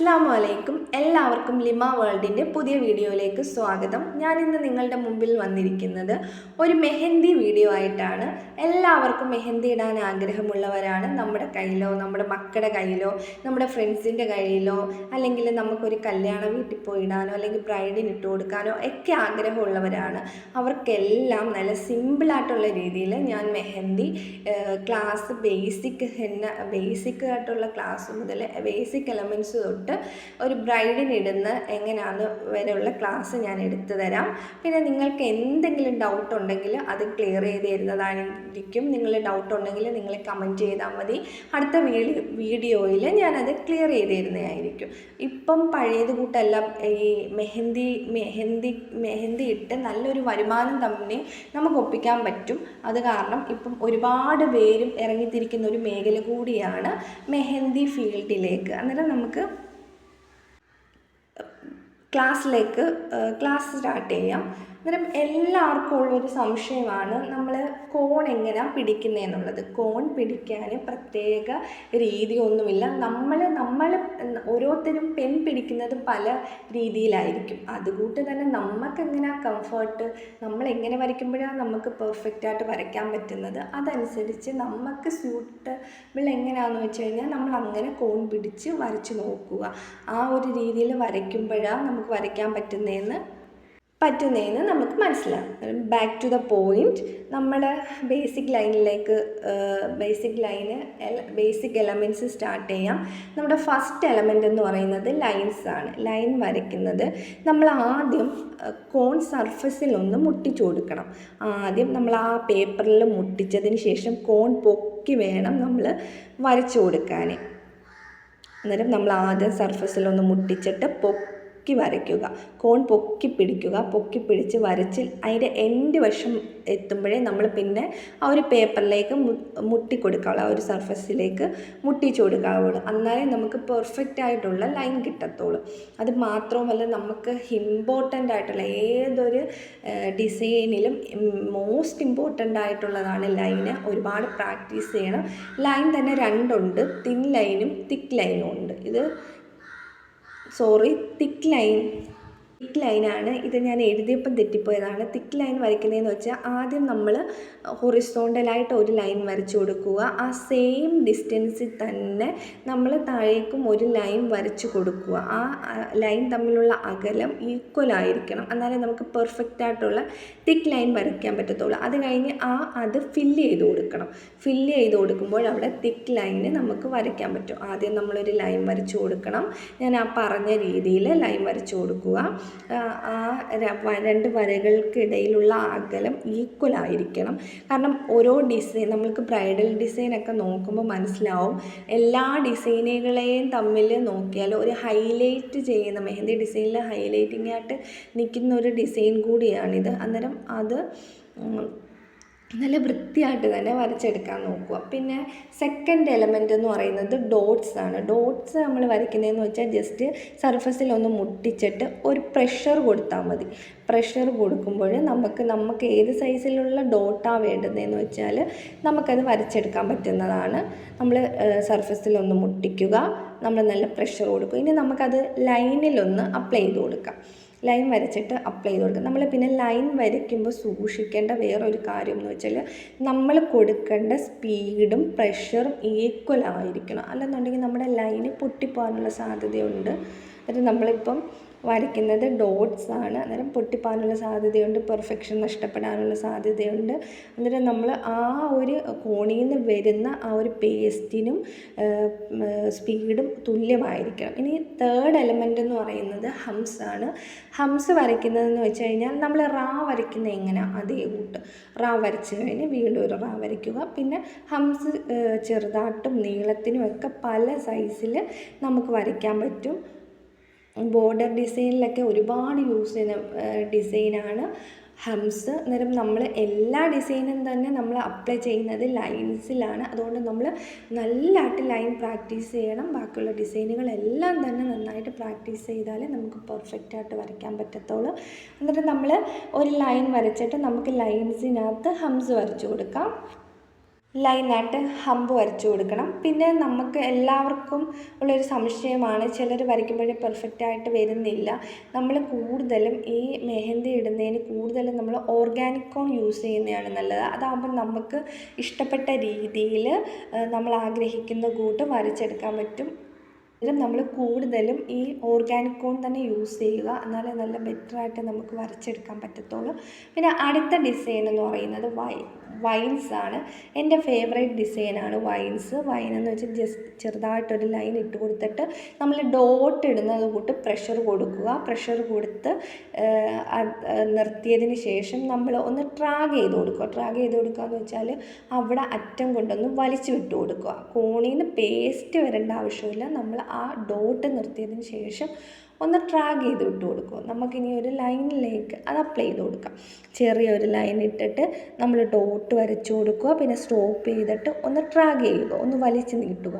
അസ്സാം വലൈക്കും എല്ലാവർക്കും ലിമ വേൾഡിന്റെ പുതിയ വീഡിയോയിലേക്ക് സ്വാഗതം. ഞാൻ ഇന്ന് നിങ്ങളുടെ മുമ്പിൽ വന്നിരിക്കുന്നത് ഒരു മെഹന്തി വീഡിയോ ആയിട്ടാണ്. എല്ലാവർക്കും മെഹന്തി ഇടാൻ ആഗ്രഹമുള്ളവരാണ്. നമ്മുടെ കയ്യിലോ നമ്മുടെ മക്കളുടെ കയ്യിലോ നമ്മുടെ ഫ്രണ്ട്സിന്റെ കയ്യിലോ അല്ലെങ്കിൽ നമുക്കൊരു കല്യാണ വീട്ടിൽ പോയി ഇടാനോ അല്ലെങ്കിൽ ബ്രൈഡിന് ഇട്ട് കൊടുക്കാനോ ഒക്കെ ആഗ്രഹമുള്ളവരാണ്. അവർക്കെല്ലാം നല്ല സിമ്പിളായിട്ടുള്ള രീതിയിൽ ഞാൻ മെഹന്തി ക്ലാസ് ബേസിക് ബേസിക് ആയിട്ടുള്ള ക്ലാസ് മുതൽ ബേസിക് എലമെന്റ്സ് തൊട്ട് ഒരു ബ്രൈഡിനിടുന്ന എങ്ങനെയാണ് വരെയുള്ള ക്ലാസ് ഞാൻ എടുത്തു തരാം. പിന്നെ നിങ്ങൾക്ക് എന്തെങ്കിലും ഡൗട്ട് ഉണ്ടെങ്കിൽ അത് ക്ലിയർ ചെയ്ത് തരുന്നതായിരിക്കും. നിങ്ങൾ ഡൗട്ട് ഉണ്ടെങ്കിൽ നിങ്ങൾ കമന്റ് ചെയ്താൽ മതി. അടുത്ത വീഡിയോ വീഡിയോയിൽ ഞാനത് ക്ലിയർ ചെയ്ത് തരുന്നതായിരിക്കും. ഇപ്പം പഴയത് കൂട്ടെല്ലാം ഈ മെഹന്തി മെഹന്തി മെഹന്തി ഇട്ട് നല്ലൊരു വരുമാനം തന്നെ നമുക്ക് ഒപ്പിക്കാൻ പറ്റും. അത് കാരണം ഇപ്പം ഒരുപാട് പേരും ഇറങ്ങിത്തിരിക്കുന്ന ഒരു മേഖല കൂടിയാണ് മെഹന്തി ഫീൽഡിലേക്ക്. അന്നേരം നമുക്ക് ക്ലാസ്സിലേക്ക് ക്ലാസ് സ്റ്റാർട്ട് ചെയ്യാം. അന്നേരം എല്ലാവർക്കും ഉള്ളൊരു സംശയമാണ് നമ്മൾ കോൺ എങ്ങനെയാണ് പിടിക്കുന്നത് എന്നുള്ളത്. കോൺ പിടിക്കാൻ പ്രത്യേക രീതിയൊന്നുമില്ല. നമ്മൾ നമ്മൾ ഓരോരുത്തരും പെൻ പിടിക്കുന്നത് പല രീതിയിലായിരിക്കും. അതുകൂട്ട് തന്നെ നമുക്ക് എങ്ങനെയാണ് കംഫർട്ട് നമ്മൾ എങ്ങനെ വരയ്ക്കുമ്പോഴാണ് നമുക്ക് പെർഫെക്റ്റ് ആയിട്ട് വരയ്ക്കാൻ പറ്റുന്നത് അതനുസരിച്ച് നമുക്ക് സ്യൂട്ടബിൾ എങ്ങനെയാണെന്ന് വെച്ച് കഴിഞ്ഞാൽ നമ്മൾ അങ്ങനെ കോൺ പിടിച്ച് വരച്ച് നോക്കുക. ആ ഒരു രീതിയിൽ വരയ്ക്കുമ്പോഴാണ് നമുക്ക് വരയ്ക്കാൻ പറ്റുന്നതെന്ന് പറ്റുന്നതെന്ന് നമുക്ക് മനസ്സിലാവും ബാക്ക് ടു ദ പോയിന്റ് നമ്മൾ ബേസിക് ലൈനിലേക്ക് basic line basic elements start ചെയ്യാം. നമ്മുടെ ഫസ്റ്റ് എലമെന്റ് എന്ന് പറയുന്നത് ലൈൻസ് ആണ്. ലൈൻ വരയ്ക്കുന്നത്. നമ്മൾ ആദ്യം കോൺ സർഫസിൽ ഒന്ന് മുട്ടിച്ചു കൊടുക്കണം. ആദ്യം നമ്മൾ ആ പേപ്പറിൽ മുട്ടിച്ചതിന് ശേഷം കോൺ പൊക്കി വേണം നമ്മൾ വരച്ചു കൊടുക്കാൻ അന്നേരം നമ്മൾ ആദ്യം സർഫസിലൊന്ന് മുട്ടിച്ചിട്ട് പൊക്കി പൊക്കി വരയ്ക്കുക. കോൺ പൊക്കി പിടിക്കുക. പൊക്കി പിടിച്ച് വരച്ച് അതിന്റെ എൻഡ് വശം എത്തുമ്പോഴേ നമ്മൾ പിന്നെ ആ ഒരു പേപ്പറിലേക്ക് മുട്ടി കൊടുക്കാവുള്ളൂ ആ ഒരു സർഫസിലേക്ക് മുട്ടിച്ചു കൊടുക്കാവുള്ളൂ എന്നാലേ നമുക്ക് പെർഫെക്റ്റ് ആയിട്ടുള്ള ലൈൻ കിട്ടത്തുള്ളൂ. അത് മാത്രവുമല്ല നമുക്ക് ഇമ്പോർട്ടന്റ് ആയിട്ടുള്ള ഏതൊരു ഡിസൈനിലും മോസ്റ്റ് ഇമ്പോർട്ടന്റ് ആയിട്ടുള്ളതാണ് ലൈന് ഒരുപാട് പ്രാക്ടീസ് ചെയ്യണം. ലൈൻ തന്നെ രണ്ടുണ്ട്. തിൻ ലൈനും തിക്ക് ലൈനും ഉണ്ട്. ഇത് സോറി തിക്ക് ലൈൻ. തിക്ക് ലൈനാണ് ഇത് ഞാൻ എഴുതിയപ്പം തെറ്റിപ്പോയതാണ്. തിക്ക് ലൈൻ വരയ്ക്കുന്നതെന്ന് വെച്ചാൽ ആദ്യം നമ്മൾ ഹൊറിസോണ്ടലായിട്ട് ഒരു ലൈൻ വരച്ചു കൊടുക്കുക. ആ സെയിം ഡിസ്റ്റൻസിൽ തന്നെ നമ്മൾ താഴേക്കും ഒരു ലൈൻ വരച്ചു കൊടുക്കുക. ആ ലൈൻ തമ്മിലുള്ള അകലം ഈക്വൽ ആയിരിക്കണം. എന്നാലേ നമുക്ക് പെർഫെക്റ്റ് ആയിട്ടുള്ള തിക്ക് ലൈൻ വരയ്ക്കാൻ പറ്റത്തുള്ളൂ. അത് കഴിഞ്ഞ് ആ അത് ഫില്ല് ചെയ്ത് കൊടുക്കണം. ഫില്ല് ചെയ്ത് കൊടുക്കുമ്പോൾ അവിടെ തിക്ക് ലൈന് നമുക്ക് വരയ്ക്കാൻ പറ്റും. ആദ്യം നമ്മളൊരു ലൈൻ വരച്ചു കൊടുക്കണം. ഞാൻ ആ പറഞ്ഞ രീതിയിൽ ലൈൻ വരച്ചു കൊടുക്കുക. ആ രണ്ട് വരകൾക്കിടയിലുള്ള അകലം ഈക്വൽ ആയിരിക്കണം. കാരണം ഓരോ ഡിസൈൻ നമ്മൾക്ക് ബ്രൈഡൽ ഡിസൈനൊക്കെ നോക്കുമ്പോൾ മനസ്സിലാവും. എല്ലാ ഡിസൈനുകളെയും തമ്മിൽ നോക്കിയാൽ ഒരു ഹൈലൈറ്റ് ചെയ്യുന്ന മെഹന്തി ഡിസൈനിൽ ഹൈലൈറ്റിംഗ് ആയിട്ട് നിൽക്കുന്ന ഒരു ഡിസൈൻ കൂടിയാണിത്. അന്നേരം അത് നല്ല വൃത്തിയായിട്ട് തന്നെ വരച്ചെടുക്കാൻ നോക്കുക. പിന്നെ സെക്കൻഡ് എലമെന്റ് എന്ന് പറയുന്നത് ഡോട്ട്സ് ആണ്. ഡോട്ട്സ് നമ്മൾ വരയ്ക്കുന്നതെന്ന് വെച്ചാൽ ജസ്റ്റ് സർഫസിൽ ഒന്ന് മുട്ടിച്ചിട്ട് ഒരു പ്രഷർ കൊടുത്താൽ മതി. പ്രഷർ കൊടുക്കുമ്പോൾ നമുക്ക് നമുക്ക് ഏത് സൈസിലുള്ള ഡോട്ടാണ് വേണ്ടതെന്ന് വെച്ചാൽ നമുക്കത് വരച്ചെടുക്കാൻ പറ്റുന്നതാണ്. നമ്മൾ സർഫസിൽ ഒന്ന് മുട്ടിക്കുക. നമ്മൾ നല്ല പ്രഷർ കൊടുക്കുക. ഇനി നമുക്കത് ലൈനിലൊന്ന് അപ്ലൈ ചെയ്ത് കൊടുക്കാം. ലൈൻ വരച്ചിട്ട് അപ്ലൈ ചെയ്ത് കൊടുക്കുക. നമ്മൾ പിന്നെ ലൈൻ വരയ്ക്കുമ്പോൾ സൂക്ഷിക്കേണ്ട വേറൊരു കാര്യം എന്ന് വെച്ചാൽ നമ്മൾ കൊടുക്കേണ്ട സ്പീഡും പ്രഷറും ഈക്വൽ ആയിരിക്കണം. അല്ലെന്നുണ്ടെങ്കിൽ നമ്മുടെ ലൈന് പൊട്ടിപ്പോകാനുള്ള സാധ്യതയുണ്ട്. അത് നമ്മളിപ്പം വരയ്ക്കുന്നത് ഡോട്ട്സ് ആണ്. അന്നേരം പൊട്ടിപ്പോകാനുള്ള സാധ്യതയുണ്ട് പെർഫെക്ഷൻ നഷ്ടപ്പെടാനുള്ള സാധ്യതയുണ്ട്. അന്നേരം നമ്മൾ ആ ഒരു കോണിൽ നിന്ന് വരുന്ന ആ ഒരു പേസ്റ്റിനും സ്പീഡും തുല്യമായിരിക്കണം. ഇനി തേർഡ് എലമെന്റ് എന്ന് പറയുന്നത് ഹംസ് ആണ്. ഹംസ് വരയ്ക്കുന്നതെന്ന് വെച്ച് കഴിഞ്ഞാൽ നമ്മൾ റാ വരയ്ക്കുന്ന എങ്ങനെ? അതേ കൂട്ട്. റാ വരച്ച് കഴിഞ്ഞ് വീണ്ടും ഒരു റാ വരയ്ക്കുക. പിന്നെ ഹംസ് ചെറുതാട്ടും നീളത്തിനും ഒക്കെ പല സൈസിൽ നമുക്ക് വരയ്ക്കാൻ പറ്റും. ബോർഡർ ഡിസൈനിലൊക്കെ ഒരുപാട് യൂസ് ചെയ്യുന്ന ഡിസൈനാണ്. ഹംസ് അന്നേരം നമ്മൾ എല്ലാ ഡിസൈനും തന്നെ നമ്മൾ അപ്ലൈ ചെയ്യുന്നത് ലൈൻസിലാണ്. അതുകൊണ്ട് നമ്മൾ നല്ലതായിട്ട് ലൈൻ പ്രാക്ടീസ് ചെയ്യണം. ബാക്കിയുള്ള ഡിസൈനുകളെല്ലാം തന്നെ നന്നായിട്ട് പ്രാക്ടീസ് ചെയ്താലേ നമുക്ക് പെർഫെക്റ്റ് ആയിട്ട് വരയ്ക്കാൻ പറ്റത്തുള്ളൂ. എന്നിട്ട് നമ്മൾ ഒരു ലൈൻ വരച്ചിട്ട് നമുക്ക് ലൈൻസിനകത്ത് ഹംസ് വരച്ചു കൊടുക്കാം. ലൈനായിട്ട് ഹമ്പ് വരച്ചു കൊടുക്കണം. പിന്നെ നമുക്ക് എല്ലാവർക്കും ഉള്ളൊരു സംശയമാണ് ചിലർ വരയ്ക്കുമ്പോഴേ പെർഫെക്റ്റ് ആയിട്ട് വരുന്നില്ല. നമ്മൾ കൂടുതലും ഈ മെഹന്തി ഇടുന്നതിന് കൂടുതലും നമ്മൾ ഓർഗാനിക് കോൺ യൂസ് ചെയ്യുന്നതാണ് നല്ലത്. അതാകുമ്പോൾ നമുക്ക് ഇഷ്ടപ്പെട്ട രീതിയിൽ നമ്മൾ ആഗ്രഹിക്കുന്ന കൂട്ട് വരച്ചെടുക്കാൻ പറ്റും. ഇതിലും നമ്മൾ കൂടുതലും ഈ ഓർഗാനിക് കോൺ തന്നെ യൂസ് ചെയ്യുക. എന്നാലേ നല്ല ബെറ്ററായിട്ട് നമുക്ക് വരച്ചെടുക്കാൻ പറ്റത്തുള്ളൂ. പിന്നെ അടുത്ത ഡിസൈൻ എന്ന് പറയുന്നത് വൈ വൈൻസ് ആണ്. എന്റെ ഫേവറേറ്റ് ഡിസൈനാണ് വൈൻസ് വൈൻ എന്ന് വെച്ചാൽ ജസ്റ്റ് ചെറുതായിട്ടൊരു ലൈൻ ഇട്ട് കൊടുത്തിട്ട് നമ്മൾ ഡോട്ട് ഇടുന്നത് കൂട്ട് പ്രഷർ കൊടുക്കുക. പ്രഷർ കൊടുത്ത് നിർത്തിയതിന് ശേഷം നമ്മൾ ഒന്ന് ട്രാഗ് ചെയ്ത് കൊടുക്കുക. ട്രാഗ് ചെയ്ത് കൊടുക്കുക എന്ന് വെച്ചാൽ അവിടെ അറ്റം കൊണ്ടൊന്ന് വലിച്ചു വിട്ട് കൊടുക്കുക. കോണിൽ പേസ്റ്റ് വരേണ്ട ആവശ്യമില്ല. നമ്മൾ ആ ഡോട്ട് നിർത്തിയതിന് ശേഷം ഒന്ന് ട്രാഗ് ചെയ്ത് വിട്ട് കൊടുക്കുക നമുക്കിനി ഒരു ലൈനിലേക്ക് അത് അപ്ലൈ ചെയ്ത് കൊടുക്കാം. ചെറിയൊരു ലൈൻ ഇട്ടിട്ട് നമ്മൾ ഡോട്ട് വരച്ചു കൊടുക്കുക. പിന്നെ സ്റ്റോപ്പ് ചെയ്തിട്ട് ഒന്ന് ട്രാഗ് ചെയ്യുക. ഒന്ന് വലിച്ച് നീട്ടുക.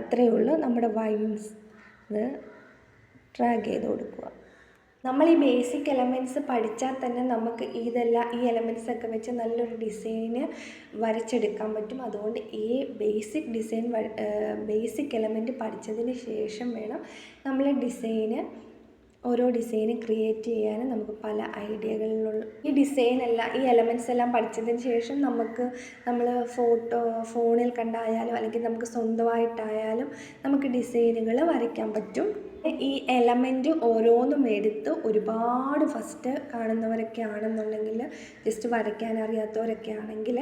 അത്രയേ ഉള്ളൂ നമ്മുടെ വൈൻസ് ഇത് ചെയ്ത് കൊടുക്കുക. നമ്മൾ ഈ ബേസിക് എലമെന്റ്സ് പഠിച്ചാൽ തന്നെ നമുക്ക് ഇതെല്ലാം ഈ എലമെന്റ്സ് ഒക്കെ വെച്ച് നല്ലൊരു ഡിസൈന് വരച്ചെടുക്കാൻ പറ്റും. അതുകൊണ്ട് ഈ ബേസിക് ഡിസൈൻ ബേസിക് എലമെന്റ് പഠിച്ചതിന് ശേഷം വേണം നമ്മൾ ഡിസൈന് ഓരോ ഡിസൈന് ക്രിയേറ്റ് ചെയ്യാൻ നമുക്ക് പല ഐഡിയകളിലുള്ള ഈ ഡിസൈൻ എല്ലാം ഈ എലമെന്റ്സ് എല്ലാം പഠിച്ചതിന് ശേഷം നമുക്ക് നമ്മൾ ഫോട്ടോ ഫോണിൽ കണ്ടായാലും അല്ലെങ്കിൽ നമുക്ക് സ്വന്തമായിട്ടായാലും നമുക്ക് ഡിസൈനുകൾ വരയ്ക്കാൻ പറ്റും. ഈ എലമെന്റ് ഓരോന്നും എടുത്ത് ഒരുപാട് ഫസ്റ്റ് കാണുന്നവരൊക്കെ ആണെന്നുണ്ടെങ്കിൽ ജസ്റ്റ് വരയ്ക്കാൻ അറിയാത്തവരൊക്കെ ആണെങ്കിൽ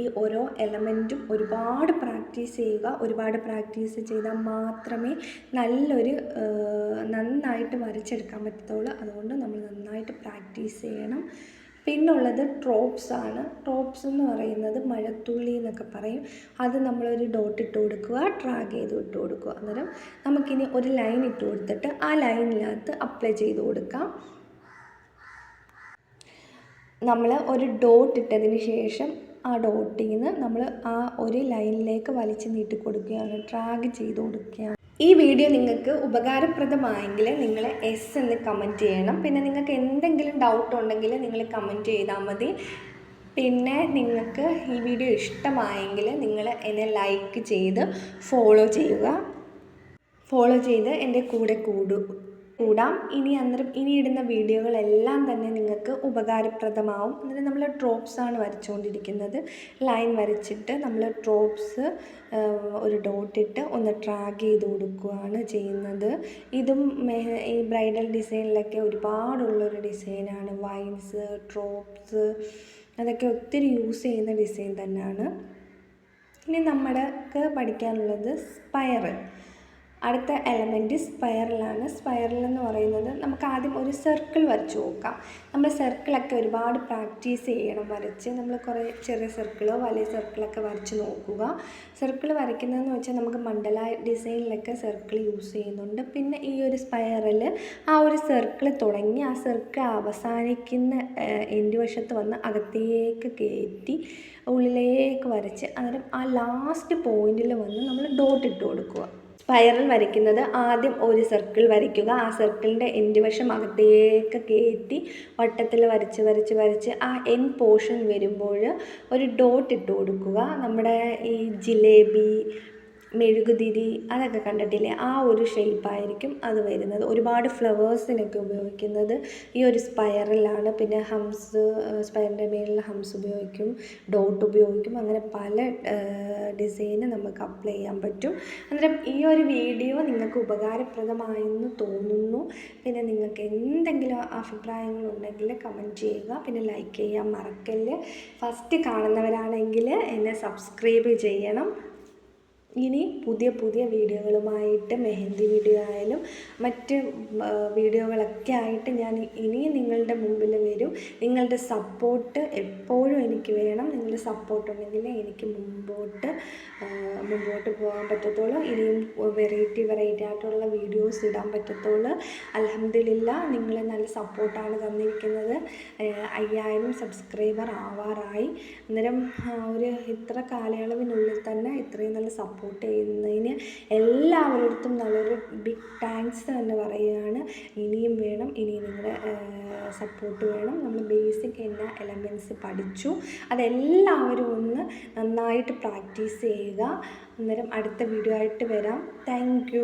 ഈ ഓരോ എലമെന്റും ഒരുപാട് പ്രാക്ടീസ് ചെയ്യുക ഒരുപാട് പ്രാക്ടീസ് ചെയ്താൽ മാത്രമേ നല്ലൊരു നന്നായിട്ട് വരച്ചെടുക്കാൻ പറ്റത്തുള്ളൂ. അതുകൊണ്ട് നമ്മൾ നന്നായിട്ട് പ്രാക്ടീസ് ചെയ്യണം. പിന്നുള്ളത് ട്രോപ്സ് ആണ്. ട്രോപ്സ് എന്ന് പറയുന്നത് മഴത്തുള്ളി എന്നൊക്കെ പറയും. അത് നമ്മളൊരു ഡോട്ട് ഇട്ട് കൊടുക്കുക ഡ്രാഗ് ചെയ്ത് ഇട്ട് കൊടുക്കുക. അന്നേരം നമുക്കിനി ഒരു ലൈൻ ഇട്ട് കൊടുത്തിട്ട് ആ ലൈനിനകത്ത് അപ്ലൈ ചെയ്ത് കൊടുക്കാം. നമ്മൾ ഒരു ഡോട്ട് ഇട്ടതിന് ശേഷം ആ ഡോട്ടിൽ നിന്ന് നമ്മൾ ആ ഒരു ലൈനിലേക്ക് വലിച്ചു നീട്ടി കൊടുക്കുകയാണ്. ഡ്രാഗ് ചെയ്ത് കൊടുക്കുകയാണ്. ഈ വീഡിയോ നിങ്ങൾക്ക് ഉപകാരപ്രദമായെങ്കിൽ നിങ്ങൾ എസ് എന്ന് കമന്റ് ചെയ്യണം. പിന്നെ നിങ്ങൾക്ക് എന്തെങ്കിലും ഡൗട്ട് ഉണ്ടെങ്കിൽ നിങ്ങൾ കമന്റ് ചെയ്താൽ മതി. പിന്നെ നിങ്ങൾക്ക് ഈ വീഡിയോ ഇഷ്ടമായെങ്കിൽ നിങ്ങൾ എന്നെ ലൈക്ക് ചെയ്ത് ഫോളോ ചെയ്യുക. ഫോളോ ചെയ്ത് എന്റെ കൂടെ കൂടു കൂടാം. ഇനി അന്നേരം ഇനി ഇടുന്ന വീഡിയോകളെല്ലാം തന്നെ നിങ്ങൾക്ക് ഉപകാരപ്രദമാവും. അന്നേരം നമ്മൾ ഡ്രോപ്സ് ആണ് വരച്ചുകൊണ്ടിരിക്കുന്നത് ലൈൻ വരച്ചിട്ട് നമ്മൾ ഡ്രോപ്സ് ഒരു ഡോട്ടിട്ട് ഒന്ന് ട്രാക്ക് ചെയ്ത് കൊടുക്കുകയാണ് ചെയ്യുന്നത്. ഇതും ഈ ബ്രൈഡൽ ഡിസൈനിലൊക്കെ ഒരുപാടുള്ളൊരു ഡിസൈനാണ് വൈൻസ് ഡ്രോപ്സ് അതൊക്കെ ഒത്തിരി യൂസ് ചെയ്യുന്ന ഡിസൈൻ തന്നെയാണ്. ഇനി നമ്മൾക്ക് പഠിക്കാനുള്ളത് സ്പൈറൽ അടുത്ത എലമെന്റ് സ്പൈറലാണ് സ്പൈറൽ എന്ന് പറയുന്നത് നമുക്ക് ആദ്യം ഒരു സർക്കിൾ വരച്ച് നോക്കാം. നമ്മൾ സർക്കിളൊക്കെ ഒരുപാട് പ്രാക്ടീസ് ചെയ്യണം വരച്ച്. നമ്മൾ കുറേ ചെറിയ സർക്കിളോ വലിയ സർക്കിളൊക്കെ വരച്ച് നോക്കുക. സർക്കിൾ വരയ്ക്കുന്നതെന്ന് വെച്ചാൽ നമുക്ക് മണ്ഡല ഡിസൈനിലൊക്കെ സർക്കിൾ യൂസ് ചെയ്യുന്നുണ്ട്. പിന്നെ ഈ ഒരു സ്പൈറൽ ആ ഒരു സർക്കിൾ തുടങ്ങി ആ സർക്കിൾ അവസാനിക്കുന്ന എന്റെ വശത്ത് വന്ന് അകത്തേക്ക് കയറ്റി ഉള്ളിലേക്ക് വരച്ച് അന്നേരം ആ ലാസ്റ്റ് പോയിന്റിൽ വന്ന് നമ്മൾ ഡോട്ട് ഇട്ട് കൊടുക്കുക. സ്പൈറൽ വരയ്ക്കുന്നത് ആദ്യം ഒരു സർക്കിൾ വരയ്ക്കുക. ആ സർക്കിളിന്റെ എൻഡ് വശം അകത്തേക്ക് കയറ്റി വട്ടത്തിൽ വരച്ച് വരച്ച് വരച്ച് ആ എൻ പോർഷൻ വരുമ്പോൾ ഒരു ഡോട്ട് ഇട്ട് കൊടുക്കുക. നമ്മുടെ ഈ ജിലേബി മെഴുകുതിരി അതൊക്കെ കണ്ടിട്ടില്ലേ? ആ ഒരു ഷേപ്പായിരിക്കും അത് വരുന്നത്. ഒരുപാട് ഫ്ലവേഴ്സിനൊക്കെ ഉപയോഗിക്കുന്നത് ഈ ഒരു സ്പൈറലാണ്. പിന്നെ ഹംസ് സ്പയറിന്റെ മേളിൽ ഹംസ് ഉപയോഗിക്കും ഡോട്ട് ഉപയോഗിക്കും. അങ്ങനെ പല ഡിസൈന് നമുക്ക് അപ്ലൈ ചെയ്യാൻ പറ്റും. അന്നേരം ഈ ഒരു വീഡിയോ നിങ്ങൾക്ക് ഉപകാരപ്രദമായെന്ന് തോന്നുന്നു. പിന്നെ നിങ്ങൾക്ക് എന്തെങ്കിലും അഭിപ്രായങ്ങളുണ്ടെങ്കിൽ കമന്റ് ചെയ്യുക. പിന്നെ ലൈക്ക് ചെയ്യാൻ മറക്കല്ല്. ഫസ്റ്റ് കാണുന്നവരാണെങ്കിൽ എന്നെ സബ്സ്ക്രൈബ് ചെയ്യണം. ഇനി പുതിയ പുതിയ വീഡിയോകളുമായിട്ട് മെഹന്തി വീഡിയോ ആയാലും മറ്റ് വീഡിയോകളൊക്കെ ആയിട്ട് ഞാൻ ഇനിയും നിങ്ങളുടെ മുമ്പിൽ വരും. നിങ്ങളുടെ സപ്പോർട്ട് എപ്പോഴും എനിക്ക് വേണം. നിങ്ങളുടെ സപ്പോർട്ട് ഉണ്ടെങ്കിൽ എനിക്ക് മുമ്പോട്ട് മുമ്പോട്ട് പോകാൻ പറ്റത്തുള്ളൂ. ഇനിയും വെറൈറ്റി വെറൈറ്റി ആയിട്ടുള്ള വീഡിയോസ് ഇടാൻ പറ്റത്തുള്ളൂ. അലഹമില്ല നിങ്ങൾ നല്ല സപ്പോർട്ടാണ് തന്നിരിക്കുന്നത്. അയ്യായിരം സബ്സ്ക്രൈബർ ആവാറായി. അന്നേരം ഒരു ഇത്ര കാലയളവിനുള്ളിൽ തന്നെ ഇത്രയും നല്ല സപ്പോർട്ട് സപ്പോർട്ട് ചെയ്യുന്നതിന് എല്ലാവരടുത്തും നല്ലൊരു ബിഗ് താങ്ക്സ് എന്ന് പറയുകയാണ്. ഇനിയും വേണം ഇനിയും നിങ്ങളുടെ സപ്പോർട്ട് വേണം. നമ്മൾ ബേസിക് എല്ലാ എലമെന്റ്സ് പഠിച്ചു. അതെല്ലാവരും ഒന്ന് നന്നായിട്ട് പ്രാക്ടീസ് ചെയ്യുക. അന്നേരം അടുത്ത വീഡിയോ ആയിട്ട് വരാം. താങ്ക്